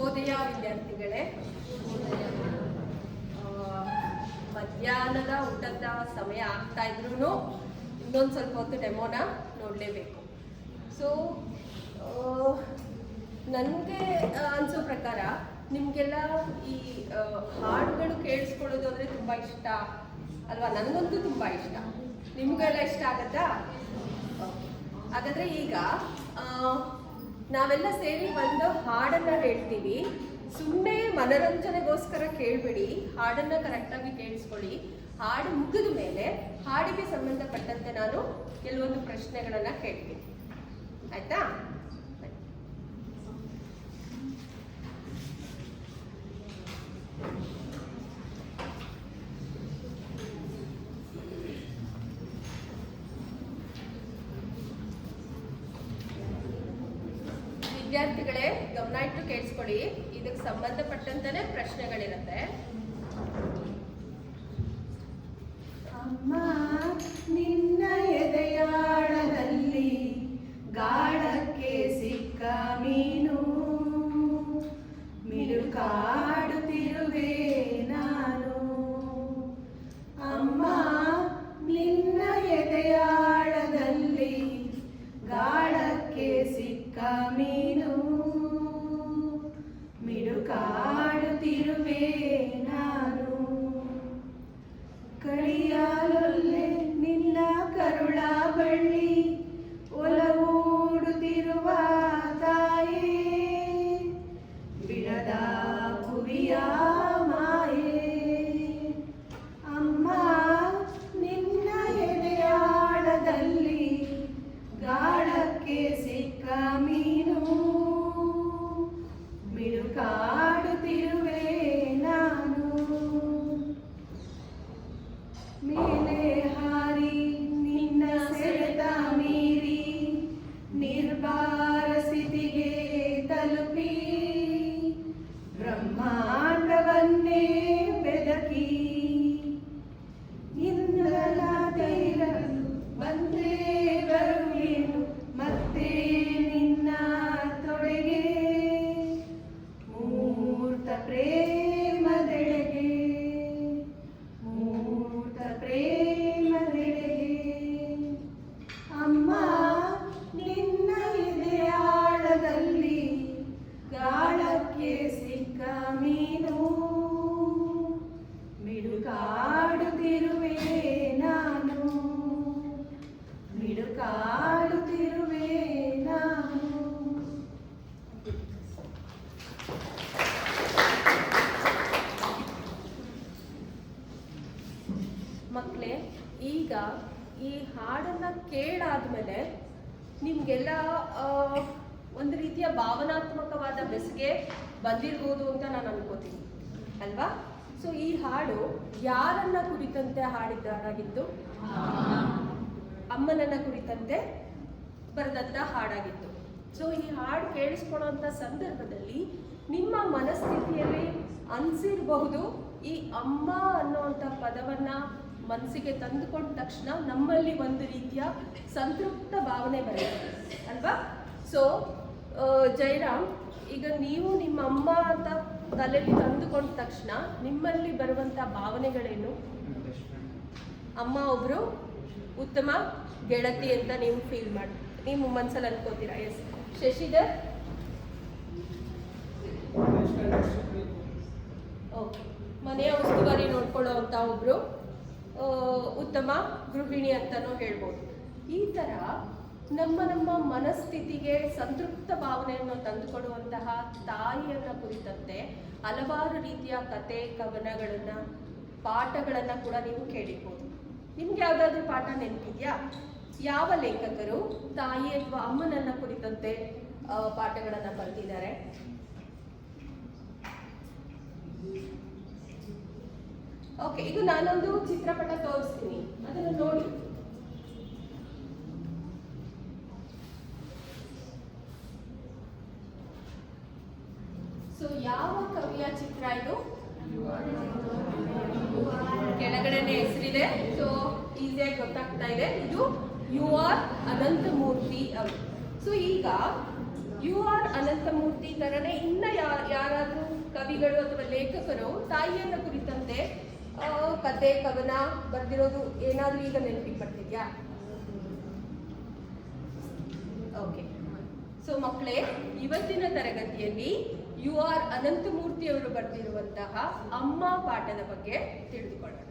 ಶುಭೋದಯ ವಿದ್ಯಾರ್ಥಿಗಳೇ ಮಧ್ಯಾಹ್ನದ ಊಟದ ಸಮಯ ಆಗ್ತಾ ಇದ್ರೂ ಇನ್ನೊಂದು ಸ್ವಲ್ಪ ಹೊತ್ತು ಡೆಮೋನ ನೋಡಲೇಬೇಕು. ಸೊ ನನಗೆ ಅನಿಸೋ ಪ್ರಕಾರ ನಿಮಗೆಲ್ಲ ಈ ಹಾಡುಗಳು ಕೇಳಿಸ್ಕೊಳ್ಳೋದು ಅಂದರೆ ತುಂಬ ಇಷ್ಟ ಅಲ್ವಾ? ನನಗಂತೂ ತುಂಬ ಇಷ್ಟ. ನಿಮಗೆಲ್ಲ ಇಷ್ಟ ಆಗತ್ತಾ? ಹಾಗಾದರೆ ಈಗ ನಾವೆಲ್ಲ ಸೇರಿ ಒಂದು ಹಾಡನ್ನ ಹೇಳ್ತೀವಿ. ಸುಮ್ಮನೆ ಮನರಂಜನೆಗೋಸ್ಕರ ಕೇಳಬೇಡಿ. ಹಾಡನ್ನ ಕರೆಕ್ಟಾಗಿ ಕೇಳಿಸ್ಕೊಳ್ಳಿ. ಹಾಡು ಮುಗಿದ ಮೇಲೆ ಹಾಡಿಗೆ ಸಂಬಂಧಪಟ್ಟಂತೆ ನಾನು ಕೆಲವೊಂದು ಪ್ರಶ್ನೆಗಳನ್ನು ಕೇಳ್ತೀನಿ ಆಯ್ತಾ? ವಿದ್ಯಾರ್ಥಿಗಳೇ, ಗಮನ ಇಟ್ಟು ಕೇಳಿಸ್ಕೊಳ್ಳಿ ಇದಕ್ಕೆ ಸಂಬಂಧಪಟ್ಟಂತನೇ ಪ್ರಶ್ನೆಗಳಿರುತ್ತೆ. ಅಮ್ಮ, ನಿನ್ನ ಎದೆಯಾಳದಲ್ಲಿ ಗಾಳಕ್ಕೆ ಸಿಕ್ಕ ಮೀನು. ಮಿಡುಕಾಡುತ್ತಿರುವೆ ನಾನು. ಅಮ್ಮ, ನಿನ್ನ ಎದೆಯಾಳದಲ್ಲಿ ಗಾಳಕ್ಕೆ ಸಿಕ್ಕ ಮೀನು. ಮಕ್ಕಳೇ ಈಗ ಈ ಹಾಡನ್ನ ಕೇಳಾದ್ಮೇಲೆ ನಿಮಗೆಲ್ಲ ಒಂದು ರೀತಿಯ ಭಾವನಾತ್ಮಕವಾದ ಬೆಸ್ಗೆ ಬಂದಿರ್ಬೋದು ಅಂತ ನಾನು ಅನ್ಕೋತೀನಿ. ಅಲ್ವಾ? ಸೊ ಈ ಹಾಡು ಯಾರನ್ನ ಕುರಿತಂತೆ ಹಾಡಿದ್ದಾಗಿತ್ತು ಅಮ್ಮನನ್ನ ಕುರಿತಂತೆ ಬರೆದಂತ ಹಾಡಾಗಿತ್ತು. ಸೊ ಈ ಹಾಡು ಕೇಳಿಸ್ಕೊಳ್ಳೋಂಥ ಸಂದರ್ಭದಲ್ಲಿ ನಿಮ್ಮ ಮನಸ್ಥಿತಿಯಲ್ಲಿ ಅನ್ಸಿರಬಹುದು ಈ ಅಮ್ಮ ಅನ್ನೋವಂಥ ಪದವನ್ನ ಮನಸ್ಸಿಗೆ ತಂದುಕೊಂಡ ತಕ್ಷಣ ನಮ್ಮಲ್ಲಿ ಒಂದು ರೀತಿಯ ಸಂತೃಪ್ತ ಭಾವನೆ ಬರುತ್ತೆ. ಅಲ್ವಾ? ಸೊ ಜಯರಾಮ್ ಈಗ ನೀವು ನಿಮ್ಮ ಅಮ್ಮ ಅಂತ ತಲೆಯಲ್ಲಿ ತಂದುಕೊಂಡ ತಕ್ಷಣ ನಿಮ್ಮಲ್ಲಿ ಬರುವಂಥ ಭಾವನೆಗಳೇನು? ಅಮ್ಮ ಒಬ್ರು ಉತ್ತಮ ಗೆಳತಿ ಅಂತ ನೀವು ಫೀಲ್ ಮಾಡಿ, ನೀವು ಮನ್ಸಲ್ಲಿ ಅನ್ಕೋತೀರಾ? ಎಸ್ ಶಶಿಧರ್? ಓಕೆ ಮನೆಯ ಉಸ್ತುವಾರಿ ನೋಡ್ಕೊಳ್ಳೋ ಅಂತ ಒಬ್ರು ಉತ್ತಮ ಗೃಹಿಣಿ ಅಂತಲೂ ಹೇಳ್ಬೋದು. ಈ ಥರ ನಮ್ಮ ನಮ್ಮ ಮನಸ್ಥಿತಿಗೆ ಸಂತೃಪ್ತ ಭಾವನೆಯನ್ನು ತಂದುಕೊಡುವಂತಹ ತಾಯಿಯನ್ನ ಕುರಿತಂತೆ ಹಲವಾರು ರೀತಿಯ ಕತೆ, ಕವನಗಳನ್ನು, ಪಾಠಗಳನ್ನು ಕೂಡ ನೀವು ಕೇಳಿರ್ಬೋದು. ನಿಮ್ಗೆ ಯಾವುದಾದ್ರೂ ಪಾಠ ನೆನಪಿದೆಯಾ? ಯಾವ ಲೇಖಕರು ತಾಯಿ ಅಥವಾ ಅಮ್ಮನನ್ನ ಕುರಿತಂತೆ ಪಾಠಗಳನ್ನು ಬರೆದಿದ್ದಾರೆ? ಓಕೆ ಇದು ನಾನೊಂದು ಚಿತ್ರಪಟ ತೋರಿಸ್ತೀನಿ. ಅದನ್ನು ನೋಡಿ. ಸೊ ಯಾವ ಕವಿಯ ಚಿತ್ರ ಇದು? ಕೆಳಗಡೆನೆ ಹೆಸರಿದೆ. ಸೊ ಈಸಿಯಾಗಿ ಗೊತ್ತಾಗ್ತಾ ಇದೆ. ಇದು ಯು ಆರ್ ಅನಂತಮೂರ್ತಿ ಅವರು. ಸೊ ಈಗ ಯು ಆರ್ ಅನಂತಮೂರ್ತಿ ತರನೇ ಇನ್ನ ಯಾರಾದರೂ ಕವಿಗಳು ಅಥವಾ ಲೇಖಕರು ತಾಯಿಯನ್ನ ಕುರಿತಂತೆ ಕತೆ ಕವನ ಬರ್ದಿರೋದು ಏನಾದ್ರೂ ಈಗ ನೆನಪಿಗೆ ಬರ್ತಿದ್ಯಾ ಓಕೆ ಸೊ ಮಕ್ಕಳೇ ಇವತ್ತಿನ ತರಗತಿಯಲ್ಲಿ ಯು ಆರ್ ಅನಂತಮೂರ್ತಿ ಅವರು ಬರೆದಿರುವಂತಹ ಅಮ್ಮ ಪಾಠದ ಬಗ್ಗೆ ತಿಳಿದುಕೊಳ್ಳೋಣ.